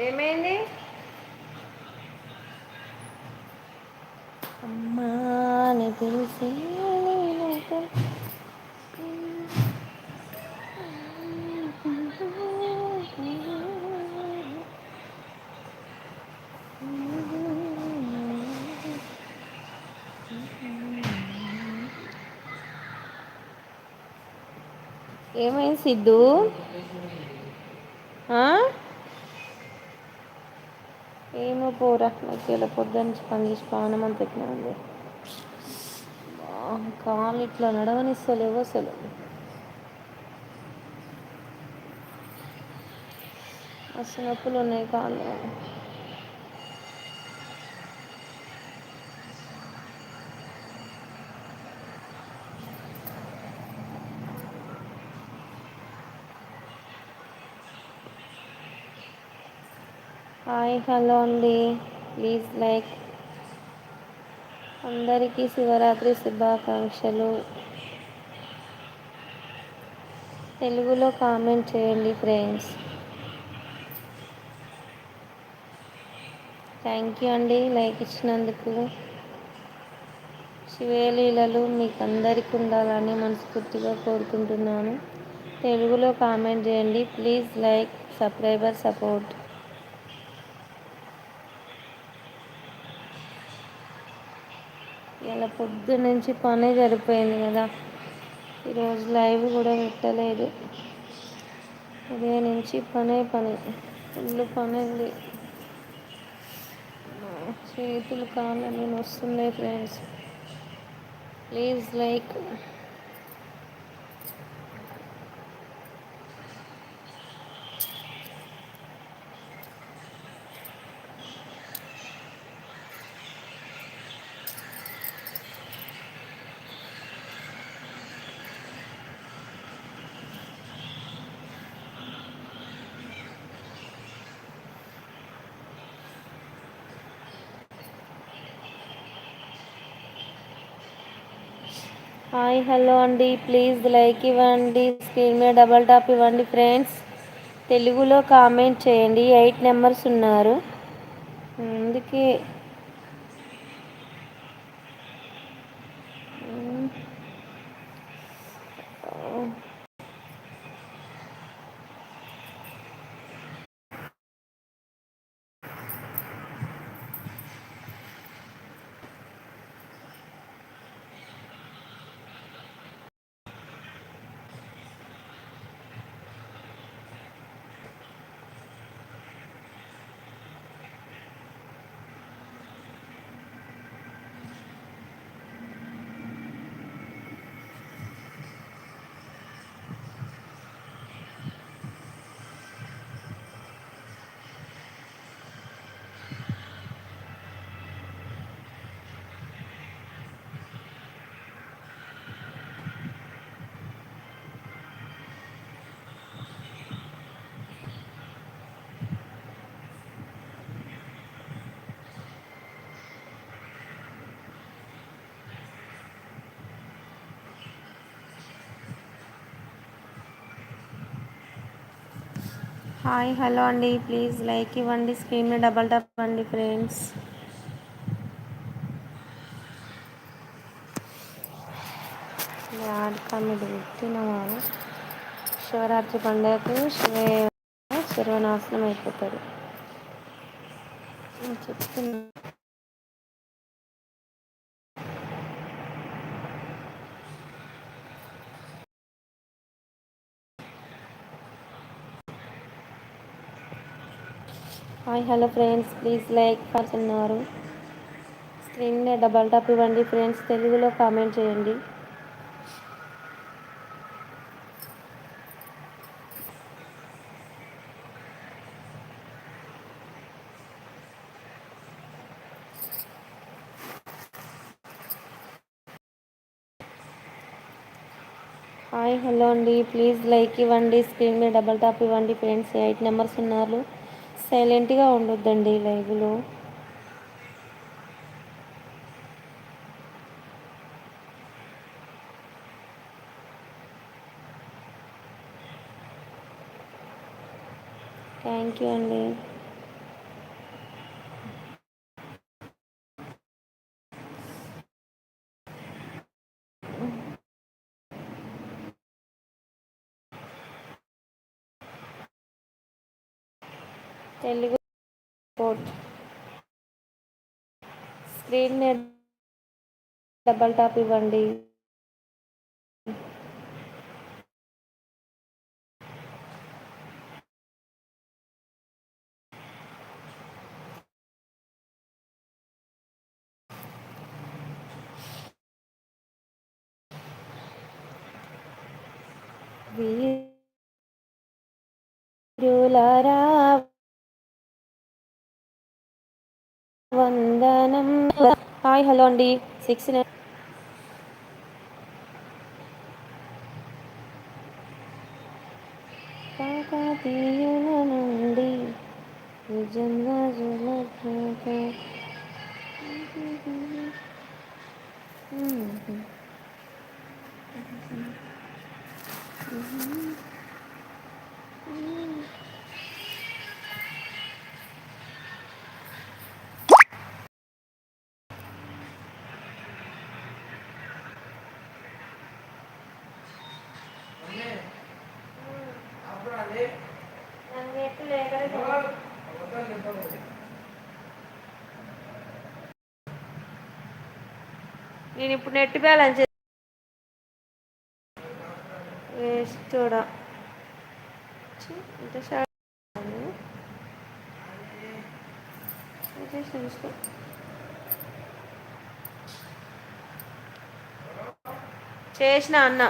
ఏమైంది అమ్మా అని పిలిసి ఏమైంది సిద్ధు ఆ ఏమో పోరా నాకు ఇలా పొద్దున్నుంచి పని చేసి ప్రాణం అంత ఎట్లనో ఉంది. కాళ్ళు ఇట్లా నడవనిస్తలేవు అసలు. అసలు నొప్పులు ఉన్నాయి కాళ్ళు. హాయ్ హలో అండి. Please like. అందరికీ శివరాత్రి శుభాకాంక్షలు. తెలుగులో కామెంట్ చేయండి ఫ్రెండ్స్. థ్యాంక్ యూ అండి లైక్ ఇచ్చినందుకు. శివలీలలు మీకు అందరికీ ఉండాలని మనస్ఫూర్తిగా కోరుకుంటున్నాను. తెలుగులో కామెంట్ చేయండి. Please like subscriber support. ఇలా పొద్దు నుంచి పనే సరిపోయింది కదా. ఈరోజు లైవ్ కూడా పెట్టలేదు. ఉదయం నుంచి పనే పని ఫుల్ పని ఉంది. చేతులు కాళ్ళని వస్తున్నాయి friends. Please like hi hello అండి. ప్లీజ్ లైక్ ఇవ్వండి. స్క్రీన్ మీద డబల్ టాప్ ఇవ్వండి ఫ్రెండ్స్. తెలుగులో కామెంట్ చేయండి. ఎయిట్ నెంబర్స్ ఉన్నారు. అందుకే హాయ్ హలో అండి. ప్లీజ్ లైక్ ఇవ్వండి స్క్రీన్ మీద డబల్ టాప్ అండి ఫ్రెండ్స్. మీరు మీద శివరాత్రి పండుగకు శివ సర్వనాశనం అయిపోతారు చెప్తున్నా. Hi hello friends. Please like పడుతున్నారు. స్క్రీన్ డబల్ టాప్ ఇవ్వండి ఫ్రెండ్స్. తెలుగులో కామెంట్ చేయండి. హాయ్ హలో అండి. ప్లీజ్ లైక్ ఇవ్వండి. స్క్రీన్ మీద డబల్ టాప్ ఇవ్వండి ఫ్రెండ్స్. ఎయిట్ నెంబర్స్ ఉన్నారు. సైలెంట్గా ఉండొద్దండి లైవ్లో. థ్యాంక్ యూ అండి. తెలుగు కోట్ స్క్రీన్ మీద డబల్ టాప్ ఇవ్వండి. వీరులారా వందనం. హాయ్ హలో అండి. సిక్స్ నైన్ కాకతీయుల నుండి నిజంగా జలపాత నేను ఇప్పుడు నెట్ బ్యాలెన్స్ వేస్తుడా ఇంత షార్ట్ చేసిన అన్న.